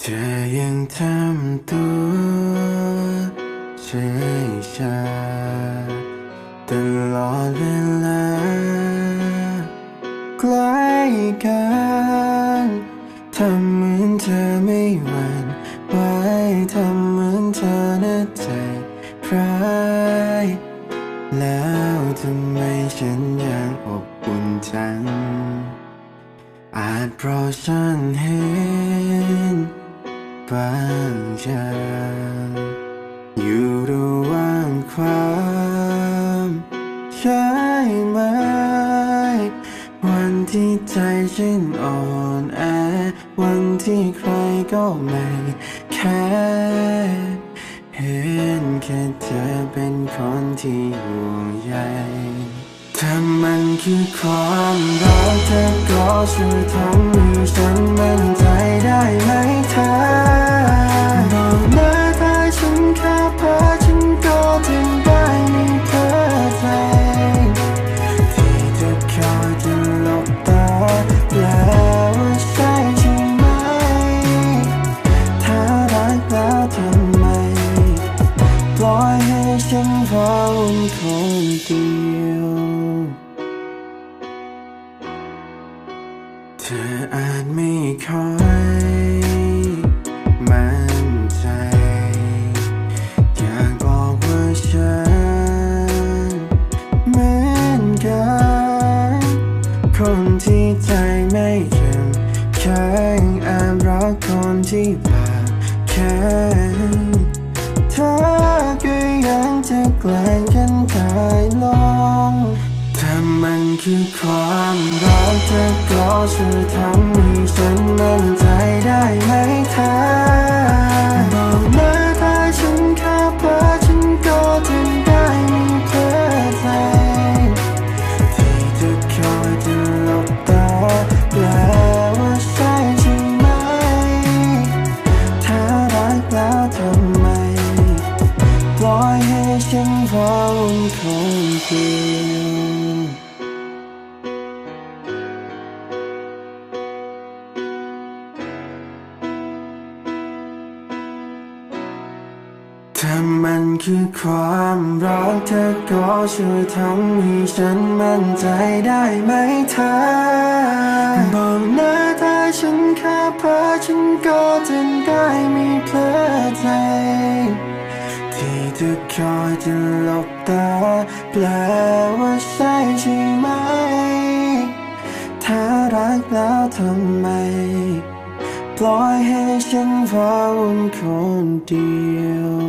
เธอยังทำตัวเฉยชาตลอดเวลาใกล้กันทำเหมือนเธอไม่หวั่นไหวทำเหมือนเธอน่าใจร้ายแล้วทำไมฉันยังอบอุ่นจัง อาจเพราะฉันเห็น บางอย่างอยู่ระหว่างความใช่ไหม วันที่ใจฉันอ่อนแอ วันที่ใครก็ไม่แค่เห็นแค่เธอเป็นคนที่ห่วงใยถ้ามันคือความรักเธอก็ช่วยทำให้ฉันมั่นใจได้ไหมเธอ อยให้ฉันเฝ้าคนเดียว เธออาจไม่ค่อยมั่นใจ อยากบอกว่าฉันเหมือนกัน คนที่ใจไม่เข้มแข็งแอบรักคนที่ปากแข็ง จะแกล้งกันได้ลงถ้ามันคือความรักเธอก็ช่วยทำให้ฉันมั่นใจได้ไหมเธอ ฉันเฝ้าคนเดียวถ้ามันคือความรักเธอก็ช่วยทำให้ฉันมั่นใจได้ไหมเธอบอกนะถ้าฉันแค่เพ้อฉันก็จะได้ไม่เพลอใจ ที่จะคอยจะหลบตาแปลว่าใช่ใช่ไหม ถ้ารักแล้วทำไม ปล่อยให้ฉันเฝ้าคนเดียว